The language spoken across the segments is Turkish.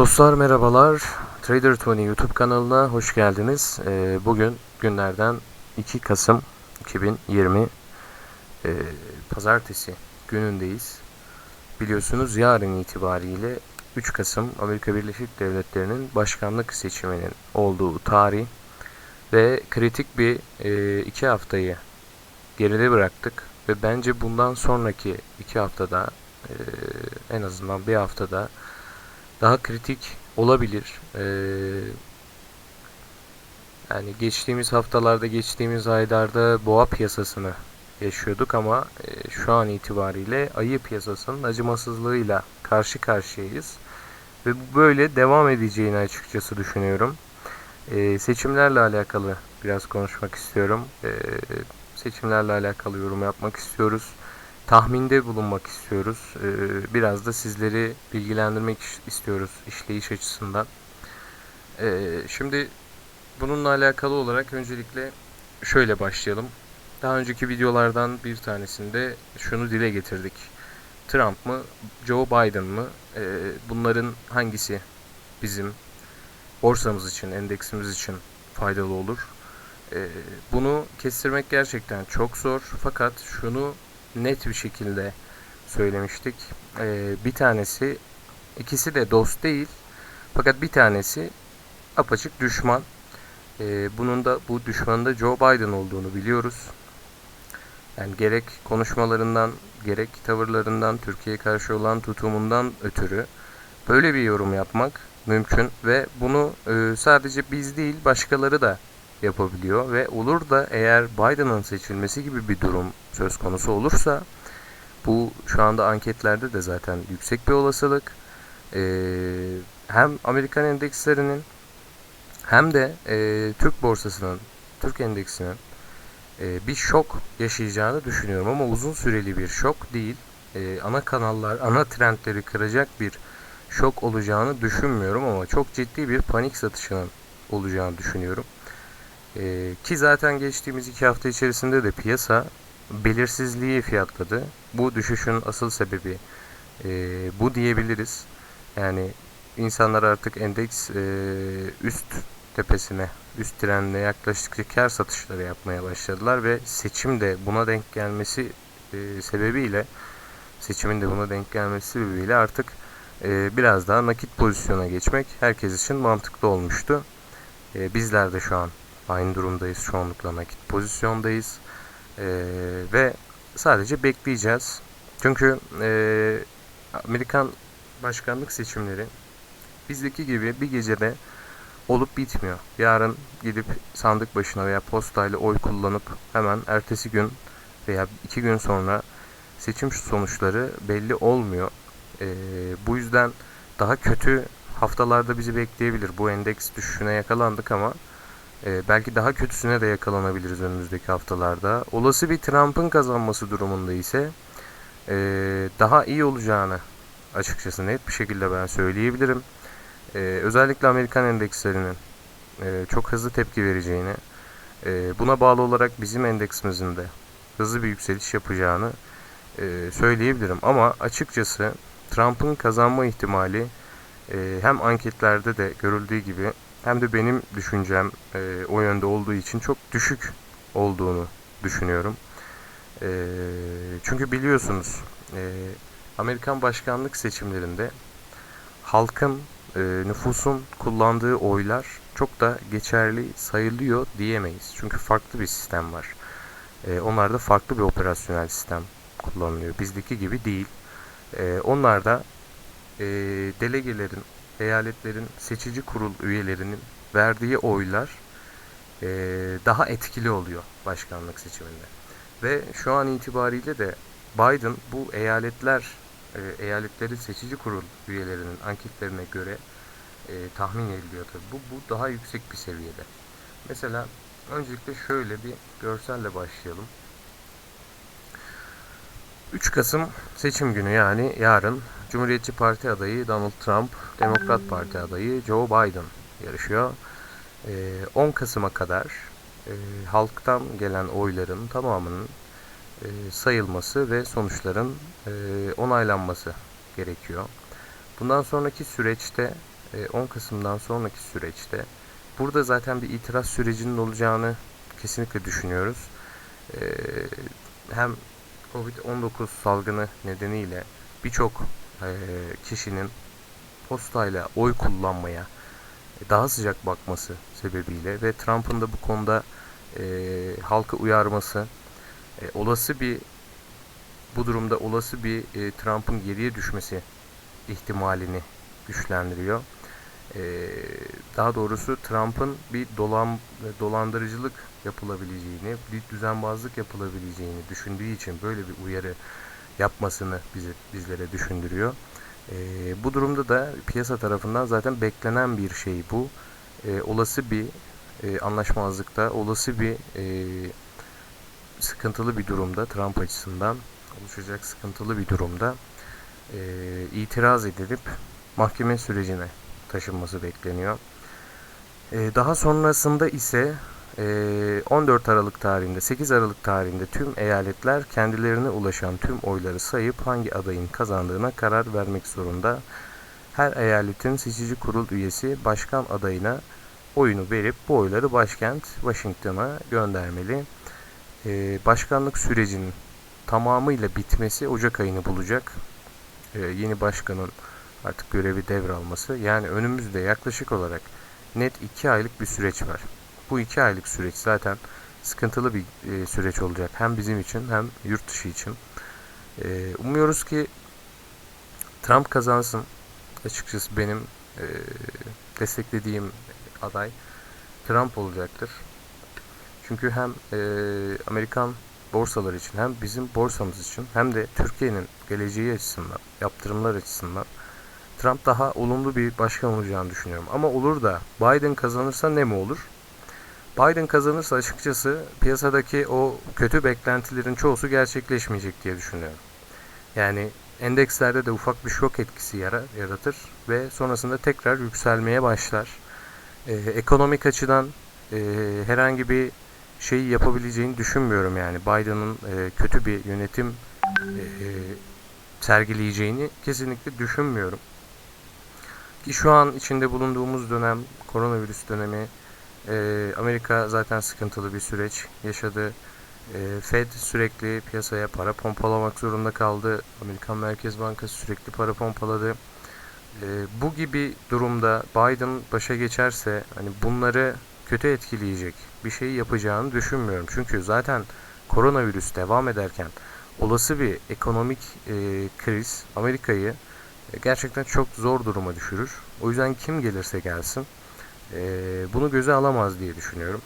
Dostlar merhabalar. Trader Tony YouTube kanalına hoş geldiniz. Ee, bugün günlerden 2 Kasım 2020 ee, Pazartesi günündeyiz. Biliyorsunuz yarın itibariyle 3 Kasım Amerika Birleşik Devletleri'nin başkanlık seçiminin olduğu tarih ve kritik bir 2 haftayı geride bıraktık ve bence bundan sonraki 2 haftada ee, en azından bir haftada daha kritik olabilir. Ee, yani geçtiğimiz haftalarda, geçtiğimiz aylarda boğa piyasasını yaşıyorduk ama e, şu an itibariyle ayı piyasasının acımasızlığıyla karşı karşıyayız. Ve bu böyle devam edeceğini açıkçası düşünüyorum. Ee, seçimlerle alakalı biraz konuşmak istiyorum. Ee, seçimlerle alakalı yorum yapmak istiyoruz tahminde bulunmak istiyoruz. Ee, biraz da sizleri bilgilendirmek istiyoruz işleyiş açısından. Ee, şimdi bununla alakalı olarak öncelikle şöyle başlayalım. Daha önceki videolardan bir tanesinde şunu dile getirdik. Trump mı, Joe Biden mı? Ee, bunların hangisi bizim borsamız için, endeksimiz için faydalı olur? Bunu kestirmek gerçekten çok zor. Fakat şunu net bir şekilde söylemiştik. Ee, bir tanesi, ikisi de dost değil. Fakat bir tanesi apaçık düşman. Ee, bunun da bu düşmanın da Joe Biden olduğunu biliyoruz. Yani gerek konuşmalarından, gerek tavırlarından, Türkiye'ye karşı olan tutumundan ötürü böyle bir yorum yapmak mümkün ve bunu e, sadece biz değil başkaları da yapabiliyor ve olur da eğer Biden'ın seçilmesi gibi bir durum söz konusu olursa bu şu anda anketlerde de zaten yüksek bir olasılık. Ee, hem Amerikan endekslerinin hem de e, Türk borsasının, Türk endeksinin e, bir şok yaşayacağını düşünüyorum ama uzun süreli bir şok değil. E, ana kanallar, ana trendleri kıracak bir şok olacağını düşünmüyorum ama çok ciddi bir panik satışının olacağını düşünüyorum. E, ki zaten geçtiğimiz iki hafta içerisinde de piyasa belirsizliği fiyatladı. Bu düşüşün asıl sebebi e, bu diyebiliriz. Yani insanlar artık endeks e, üst tepesine, üst trenine yaklaştıkça kar satışları yapmaya başladılar ve seçim de buna denk gelmesi e, sebebiyle seçimin de buna denk gelmesi sebebiyle artık e, biraz daha nakit pozisyona geçmek herkes için mantıklı olmuştu. E, bizler de şu an Aynı durumdayız. Çoğunlukla nakit pozisyondayız. Ee, ve sadece bekleyeceğiz. Çünkü e, Amerikan başkanlık seçimleri bizdeki gibi bir gecede olup bitmiyor. Yarın gidip sandık başına veya postayla oy kullanıp hemen ertesi gün veya iki gün sonra seçim sonuçları belli olmuyor. Ee, bu yüzden daha kötü haftalarda bizi bekleyebilir. Bu endeks düşüşüne yakalandık ama e, belki daha kötüsüne de yakalanabiliriz önümüzdeki haftalarda. Olası bir Trump'ın kazanması durumunda ise e, daha iyi olacağını açıkçası net bir şekilde ben söyleyebilirim. E, özellikle Amerikan endekslerinin e, çok hızlı tepki vereceğini, e, buna bağlı olarak bizim endeksimizin de hızlı bir yükseliş yapacağını e, söyleyebilirim. Ama açıkçası Trump'ın kazanma ihtimali e, hem anketlerde de görüldüğü gibi hem de benim düşüncem e, o yönde olduğu için çok düşük olduğunu düşünüyorum. E, çünkü biliyorsunuz e, Amerikan başkanlık seçimlerinde halkın, e, nüfusun kullandığı oylar çok da geçerli sayılıyor diyemeyiz. Çünkü farklı bir sistem var. E, onlarda farklı bir operasyonel sistem kullanılıyor. Bizdeki gibi değil. E, onlarda e, delegelerin eyaletlerin seçici kurul üyelerinin verdiği oylar e, daha etkili oluyor başkanlık seçiminde. Ve şu an itibariyle de Biden bu eyaletler e, eyaletlerin seçici kurul üyelerinin anketlerine göre e, tahmin ediliyor tabi. Bu, bu daha yüksek bir seviyede. Mesela öncelikle şöyle bir görselle başlayalım. 3 Kasım seçim günü yani yarın Cumhuriyetçi Parti adayı Donald Trump, Demokrat Parti adayı Joe Biden yarışıyor. 10 ee, Kasım'a kadar e, halktan gelen oyların tamamının e, sayılması ve sonuçların e, onaylanması gerekiyor. Bundan sonraki süreçte e, 10 Kasım'dan sonraki süreçte burada zaten bir itiraz sürecinin olacağını kesinlikle düşünüyoruz. Hem Covid-19 salgını nedeniyle birçok kişinin postayla oy kullanmaya daha sıcak bakması sebebiyle ve Trump'ın da bu konuda e, halkı uyarması e, olası bir bu durumda olası bir e, Trump'ın geriye düşmesi ihtimalini güçlendiriyor. E, daha doğrusu Trump'ın bir dolan, dolandırıcılık yapılabileceğini, bir düzenbazlık yapılabileceğini düşündüğü için böyle bir uyarı yapmasını bize, bizlere düşündürüyor. E, bu durumda da piyasa tarafından zaten beklenen bir şey bu. E, olası bir e, anlaşmazlıkta, olası bir e, sıkıntılı bir durumda Trump açısından oluşacak sıkıntılı bir durumda e, itiraz edilip mahkeme sürecine taşınması bekleniyor. E, daha sonrasında ise 14 Aralık tarihinde 8 Aralık tarihinde tüm eyaletler kendilerine ulaşan tüm oyları sayıp hangi adayın kazandığına karar vermek zorunda. Her eyaletin seçici kurul üyesi başkan adayına oyunu verip bu oyları başkent Washington'a göndermeli. Ee, başkanlık sürecinin tamamıyla bitmesi Ocak ayını bulacak. Ee, yeni başkanın artık görevi devralması. Yani önümüzde yaklaşık olarak net 2 aylık bir süreç var. Bu 2 aylık süreç zaten sıkıntılı bir e, süreç olacak. Hem bizim için hem yurt dışı için. Ee, umuyoruz ki Trump kazansın. Açıkçası benim e, desteklediğim aday Trump olacaktır. Çünkü hem e, Amerikan borsalar için hem bizim borsamız için hem de Türkiye'nin geleceği açısından, yaptırımlar açısından Trump daha olumlu bir başkan olacağını düşünüyorum. Ama olur da Biden kazanırsa ne mi olur? Biden kazanırsa açıkçası piyasadaki o kötü beklentilerin çoğusu gerçekleşmeyecek diye düşünüyorum. Yani endekslerde de ufak bir şok etkisi yaratır ve sonrasında tekrar yükselmeye başlar. Ee, ekonomik açıdan e, herhangi bir şeyi yapabileceğini düşünmüyorum yani Biden'ın e, kötü bir yönetim e, sergileyeceğini kesinlikle düşünmüyorum. Ki şu an içinde bulunduğumuz dönem koronavirüs dönemi e, Amerika zaten sıkıntılı bir süreç yaşadı. E, Fed sürekli piyasaya para pompalamak zorunda kaldı. Amerikan Merkez Bankası sürekli para pompaladı. E, bu gibi durumda Biden başa geçerse hani bunları kötü etkileyecek bir şey yapacağını düşünmüyorum. Çünkü zaten koronavirüs devam ederken olası bir ekonomik e, kriz Amerika'yı e, gerçekten çok zor duruma düşürür. O yüzden kim gelirse gelsin e, bunu göze alamaz diye düşünüyorum.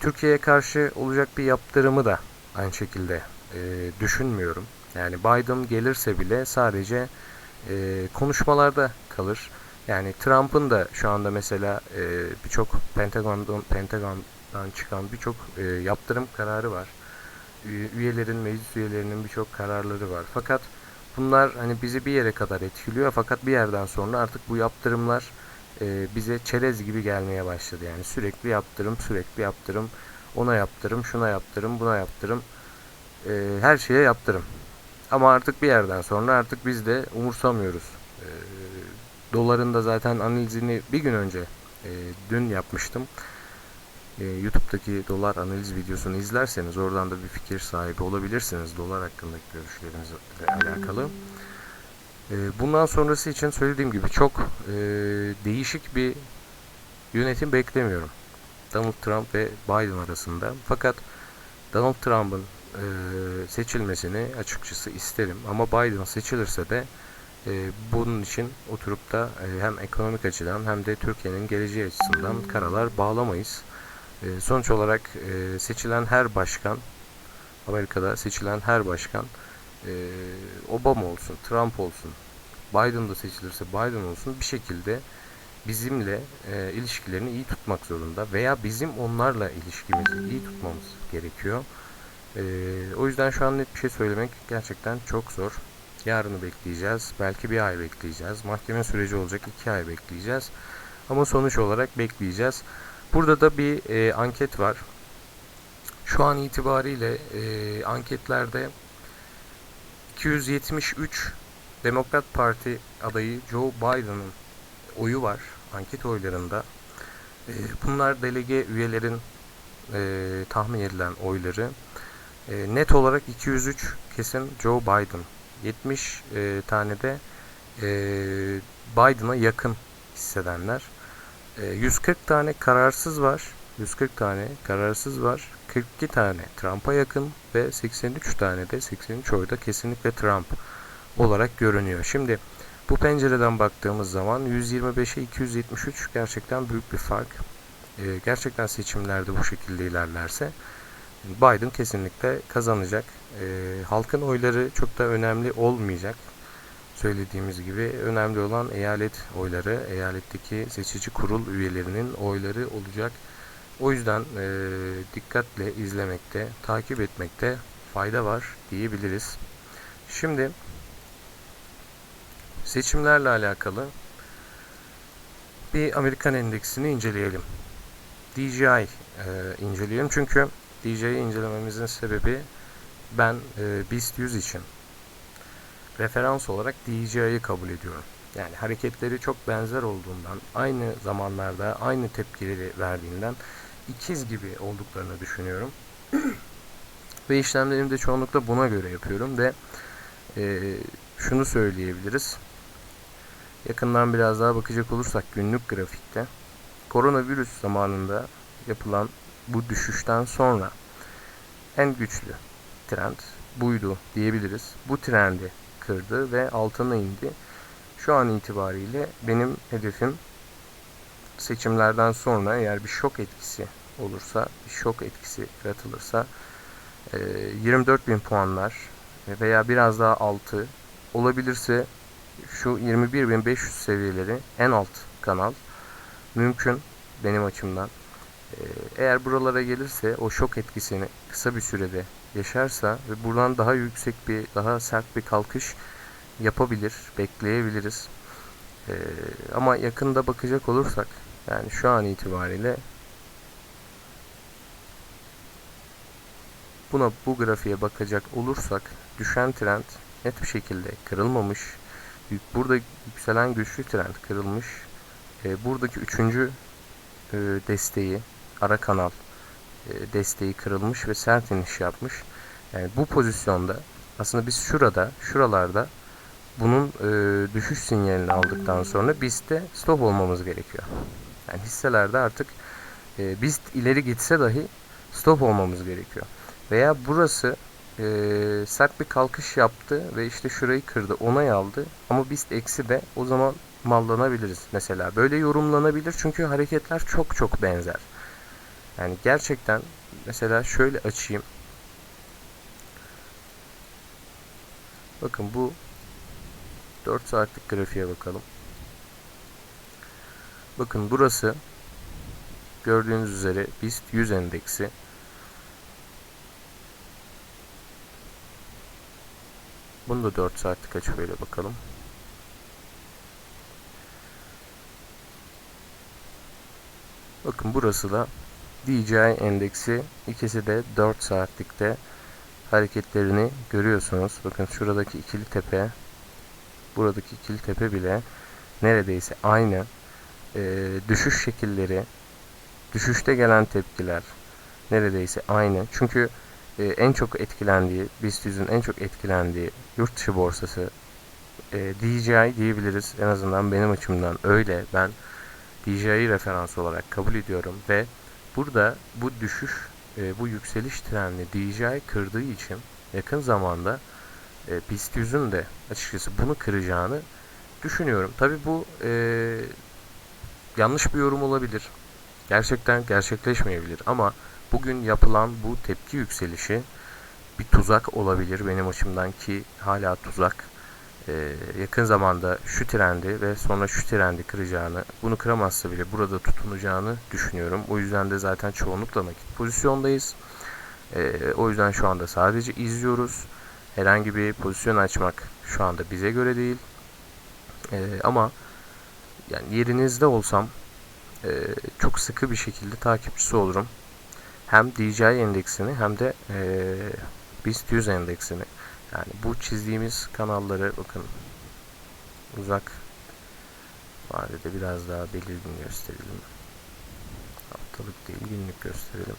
Türkiye'ye karşı olacak bir yaptırımı da aynı şekilde e, düşünmüyorum. Yani Biden gelirse bile sadece e, konuşmalarda kalır. Yani Trump'ın da şu anda mesela e, birçok Pentagon'dan Pentagon'dan çıkan birçok e, yaptırım kararı var. Üyelerin, meclis üyelerinin birçok kararları var. Fakat bunlar hani bizi bir yere kadar etkiliyor. Fakat bir yerden sonra artık bu yaptırımlar e, bize çerez gibi gelmeye başladı. Yani sürekli yaptırım, sürekli yaptırım, ona yaptırım, şuna yaptırım, buna yaptırım, e, her şeye yaptırım. Ama artık bir yerden sonra artık biz de umursamıyoruz. E, doların da zaten analizini bir gün önce e, dün yapmıştım. YouTube'daki dolar analiz videosunu izlerseniz oradan da bir fikir sahibi olabilirsiniz dolar hakkındaki görüşlerinizle alakalı. E, bundan sonrası için söylediğim gibi çok e, değişik bir yönetim beklemiyorum. Donald Trump ve Biden arasında. Fakat Donald Trump'ın e, seçilmesini açıkçası isterim. Ama Biden seçilirse de e, bunun için oturup da e, hem ekonomik açıdan hem de Türkiye'nin geleceği açısından karalar bağlamayız. E, sonuç olarak e, seçilen her başkan, Amerika'da seçilen her başkan e, Obama olsun, Trump olsun, Biden da seçilirse Biden olsun bir şekilde bizimle e, ilişkilerini iyi tutmak zorunda veya bizim onlarla ilişkimizi iyi tutmamız gerekiyor. E, o yüzden şu an net bir şey söylemek gerçekten çok zor. Yarını bekleyeceğiz. Belki bir ay bekleyeceğiz. Mahkeme süreci olacak iki ay bekleyeceğiz. Ama sonuç olarak bekleyeceğiz. Burada da bir e, anket var. Şu an itibariyle e, anketlerde 273 Demokrat Parti adayı Joe Biden'ın oyu var. anket oylarında e, bunlar delege üyelerin e, tahmin edilen oyları. E, net olarak 203 kesin Joe Biden. 70 e, tane de Biden'a yakın hissedenler. E, 140 tane kararsız var. 140 tane kararsız var. 42 tane Trump'a yakın ve 83 tane de 83 oyda kesinlikle Trump olarak görünüyor. Şimdi bu pencereden baktığımız zaman 125'e 273 gerçekten büyük bir fark. Ee, gerçekten seçimlerde bu şekilde ilerlerse Biden kesinlikle kazanacak. Ee, halkın oyları çok da önemli olmayacak. Söylediğimiz gibi önemli olan eyalet oyları, eyaletteki seçici kurul üyelerinin oyları olacak. O yüzden e, dikkatle izlemekte, takip etmekte fayda var diyebiliriz. Şimdi seçimlerle alakalı bir Amerikan endeksini inceleyelim. DJI e, inceleyelim çünkü DJI'yi incelememizin sebebi ben e, BIST 100 için referans olarak DJI'yi kabul ediyorum. Yani hareketleri çok benzer olduğundan, aynı zamanlarda aynı tepkileri verdiğinden ikiz gibi olduklarını düşünüyorum. ve işlemlerimi de çoğunlukla buna göre yapıyorum ve e, şunu söyleyebiliriz. Yakından biraz daha bakacak olursak günlük grafikte koronavirüs zamanında yapılan bu düşüşten sonra en güçlü trend buydu diyebiliriz. Bu trendi kırdı ve altına indi. Şu an itibariyle benim hedefim seçimlerden sonra eğer bir şok etkisi olursa, bir şok etkisi yaratılırsa 24 bin puanlar veya biraz daha altı olabilirse şu 21.500 seviyeleri en alt kanal mümkün benim açımdan. Eğer buralara gelirse o şok etkisini kısa bir sürede yaşarsa ve buradan daha yüksek bir, daha sert bir kalkış yapabilir, bekleyebiliriz. ama yakında bakacak olursak yani şu an itibariyle buna bu grafiğe bakacak olursak düşen trend net bir şekilde kırılmamış. Burada yükselen güçlü trend kırılmış. E, buradaki üçüncü e, desteği ara kanal e, desteği kırılmış ve sert iniş yapmış. Yani bu pozisyonda aslında biz şurada, şuralarda bunun düşüş sinyalini aldıktan sonra BIST'te stop olmamız gerekiyor. Yani hisselerde artık BIST ileri gitse dahi stop olmamız gerekiyor. Veya burası e, sert bir kalkış yaptı ve işte şurayı kırdı, onay aldı ama BIST eksi de o zaman mallanabiliriz mesela. Böyle yorumlanabilir çünkü hareketler çok çok benzer. Yani gerçekten mesela şöyle açayım. Bakın bu 4 saatlik grafiğe bakalım. Bakın burası gördüğünüz üzere BIST 100 endeksi. Bunu da 4 saatlik açıp öyle bakalım. Bakın burası da DJI endeksi. İkisi de 4 saatlikte hareketlerini görüyorsunuz. Bakın şuradaki ikili tepe buradaki ikili tepe bile neredeyse aynı. E, düşüş şekilleri düşüşte gelen tepkiler neredeyse aynı. Çünkü e, en çok etkilendiği, BIST 100'ün en çok etkilendiği yurt dışı borsası e, DJI diyebiliriz. En azından benim açımdan öyle. Ben DJI referans olarak kabul ediyorum ve burada bu düşüş, e, bu yükseliş trendini DJI kırdığı için yakın zamanda e, BIST 100'ün de açıkçası bunu kıracağını düşünüyorum. Tabi bu e, yanlış bir yorum olabilir. Gerçekten gerçekleşmeyebilir ama bugün yapılan bu tepki yükselişi bir tuzak olabilir benim açımdan ki hala tuzak. Ee, yakın zamanda şu trendi ve sonra şu trendi kıracağını, bunu kıramazsa bile burada tutunacağını düşünüyorum. O yüzden de zaten çoğunlukla nakit pozisyondayız. Ee, o yüzden şu anda sadece izliyoruz. Herhangi bir pozisyon açmak şu anda bize göre değil. Ee, ama yani yerinizde olsam e, çok sıkı bir şekilde takipçisi olurum hem DJI endeksini hem de e, BIST 100 endeksini yani bu çizdiğimiz kanalları bakın uzak vadede biraz daha belirgin gösterelim. Haftalık değil günlük gösterelim.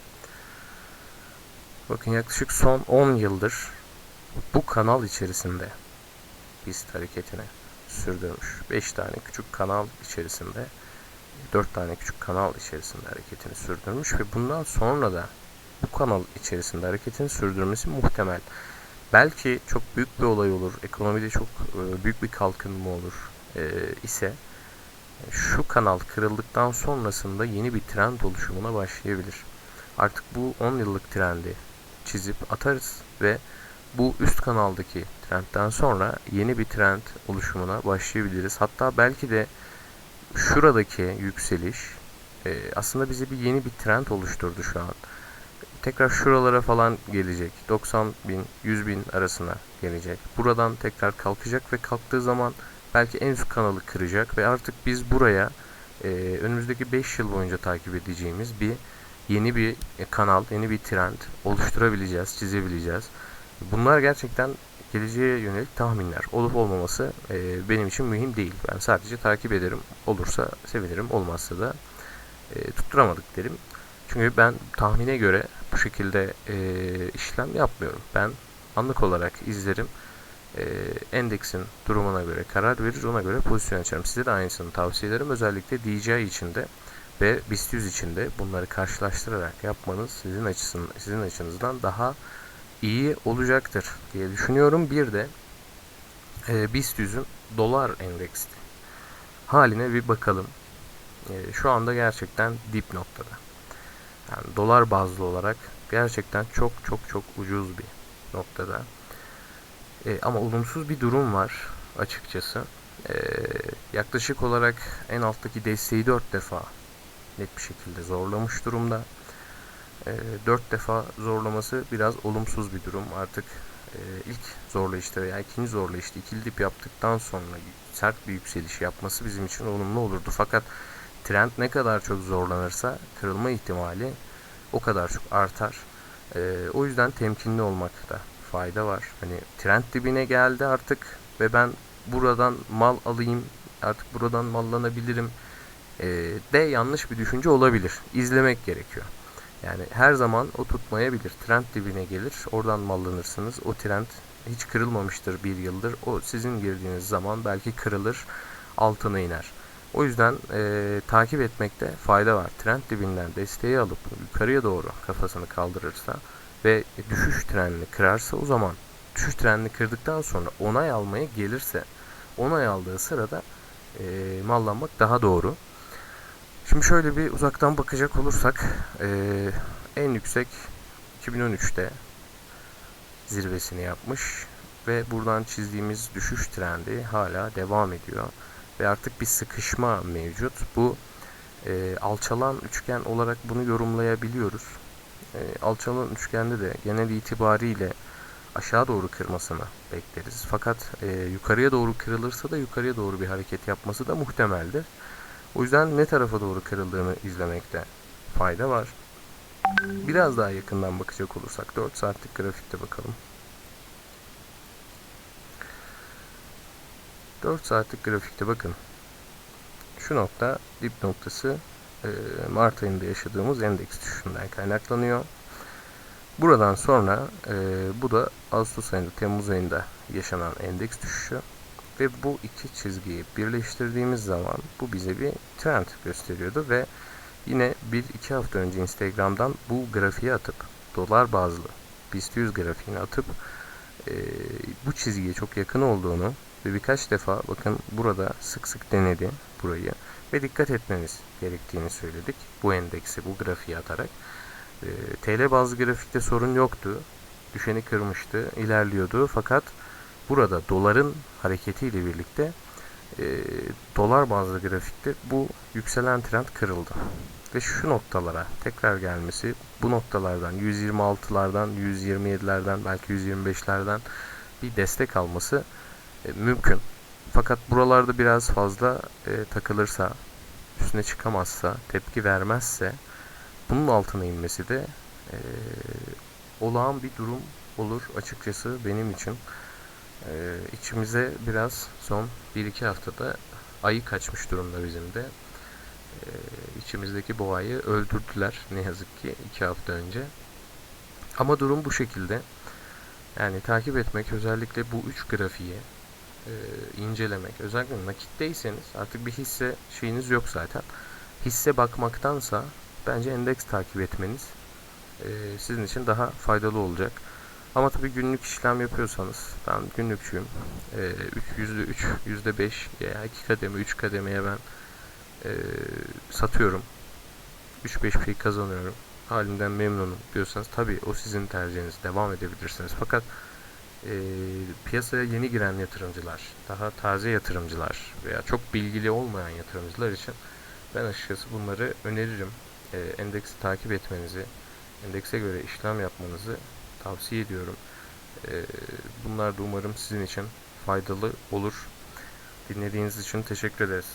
Bakın yaklaşık son 10 yıldır bu kanal içerisinde BIST hareketini sürdürmüş. 5 tane küçük kanal içerisinde 4 tane küçük kanal içerisinde hareketini sürdürmüş ve bundan sonra da bu kanal içerisinde hareketini sürdürmesi muhtemel. Belki çok büyük bir olay olur, ekonomide çok e, büyük bir kalkınma olur e, ise şu kanal kırıldıktan sonrasında yeni bir trend oluşumuna başlayabilir. Artık bu 10 yıllık trendi çizip atarız ve bu üst kanaldaki trendten sonra yeni bir trend oluşumuna başlayabiliriz. Hatta belki de şuradaki yükseliş e, aslında bize bir yeni bir trend oluşturdu şu an. Tekrar şuralara falan gelecek. 90 bin, 100 bin arasına gelecek. Buradan tekrar kalkacak ve kalktığı zaman belki en üst kanalı kıracak ve artık biz buraya e, önümüzdeki 5 yıl boyunca takip edeceğimiz bir yeni bir kanal, yeni bir trend oluşturabileceğiz, çizebileceğiz. Bunlar gerçekten geleceğe yönelik tahminler. Olup olmaması e, benim için mühim değil. Ben sadece takip ederim. Olursa sevinirim, olmazsa da e, tutturamadık derim. Çünkü ben tahmine göre bu şekilde e, işlem yapmıyorum. Ben anlık olarak izlerim. E, endeksin durumuna göre karar verir, ona göre pozisyon açarım. Size de aynısını tavsiye ederim. Özellikle DJI içinde ve BIST 100 içinde bunları karşılaştırarak yapmanız sizin açısından, sizin açınızdan daha iyi olacaktır diye düşünüyorum. Bir de e, BIST 100'ün dolar endeksi haline bir bakalım. E, şu anda gerçekten dip noktada. Yani dolar bazlı olarak gerçekten çok çok çok ucuz bir noktada. E, ama olumsuz bir durum var açıkçası. E, yaklaşık olarak en alttaki desteği 4 defa net bir şekilde zorlamış durumda. E, 4 defa zorlaması biraz olumsuz bir durum. Artık e, ilk zorlayışta veya ikinci zorlayışta ikili dip yaptıktan sonra sert bir yükseliş yapması bizim için olumlu olurdu. Fakat trend ne kadar çok zorlanırsa kırılma ihtimali o kadar çok artar. E, o yüzden temkinli olmakta fayda var. Hani trend dibine geldi artık ve ben buradan mal alayım, artık buradan mallanabilirim e, de yanlış bir düşünce olabilir. İzlemek gerekiyor. Yani her zaman o tutmayabilir. Trend dibine gelir, oradan mallanırsınız. O trend hiç kırılmamıştır bir yıldır. O sizin girdiğiniz zaman belki kırılır, altına iner. O yüzden e, takip etmekte fayda var. Trend dibinden desteği alıp yukarıya doğru kafasını kaldırırsa ve düşüş trendini kırarsa o zaman düşüş trendini kırdıktan sonra onay almaya gelirse onay aldığı sırada e, mallanmak daha doğru. Şimdi şöyle bir uzaktan bakacak olursak e, en yüksek 2013'te zirvesini yapmış ve buradan çizdiğimiz düşüş trendi hala devam ediyor ve artık bir sıkışma mevcut. Bu e, alçalan üçgen olarak bunu yorumlayabiliyoruz. E, alçalan üçgende de genel itibariyle aşağı doğru kırmasını bekleriz. Fakat e, yukarıya doğru kırılırsa da yukarıya doğru bir hareket yapması da muhtemeldir. O yüzden ne tarafa doğru kırıldığını izlemekte fayda var. Biraz daha yakından bakacak olursak 4 saatlik grafikte bakalım. 4 saatlik grafikte bakın. Şu nokta dip noktası e, Mart ayında yaşadığımız endeks düşüşünden kaynaklanıyor. Buradan sonra e, bu da Ağustos ayında, Temmuz ayında yaşanan endeks düşüşü. Ve bu iki çizgiyi birleştirdiğimiz zaman bu bize bir trend gösteriyordu ve yine bir iki hafta önce Instagram'dan bu grafiği atıp dolar bazlı BIST 100 grafiğini atıp e, bu çizgiye çok yakın olduğunu ve birkaç defa bakın burada sık sık denedi burayı ve dikkat etmeniz gerektiğini söyledik bu endeksi bu grafiği atarak. E, TL bazlı grafikte sorun yoktu. Düşeni kırmıştı, ilerliyordu fakat burada doların hareketiyle birlikte e, dolar bazlı grafikte bu yükselen trend kırıldı. Ve şu noktalara tekrar gelmesi bu noktalardan 126'lardan 127'lerden belki 125'lerden bir destek alması e, mümkün. Fakat buralarda biraz fazla e, takılırsa üstüne çıkamazsa tepki vermezse bunun altına inmesi de e, olağan bir durum olur açıkçası benim için. Ee, içimize biraz son 1-2 haftada ayı kaçmış durumda bizim de. Ee, içimizdeki boğayı öldürdüler ne yazık ki iki hafta önce. Ama durum bu şekilde. Yani takip etmek özellikle bu üç grafiği e, incelemek. Özellikle nakitteyseniz artık bir hisse şeyiniz yok zaten. Hisse bakmaktansa bence endeks takip etmeniz e, sizin için daha faydalı olacak. Ama tabii günlük işlem yapıyorsanız ben günlükçüyüm. E, üç- %3, %5 veya 2 kademe, 3 kademeye ben e, satıyorum. 3-5 pay kazanıyorum. Halimden memnunum diyorsanız tabii o sizin tercihiniz. Devam edebilirsiniz. Fakat e, piyasaya yeni giren yatırımcılar, daha taze yatırımcılar veya çok bilgili olmayan yatırımcılar için ben açıkçası bunları öneririm. E, endeksi takip etmenizi, endekse göre işlem yapmanızı tavsiye ediyorum. E, bunlar da umarım sizin için faydalı olur. Dinlediğiniz için teşekkür ederiz.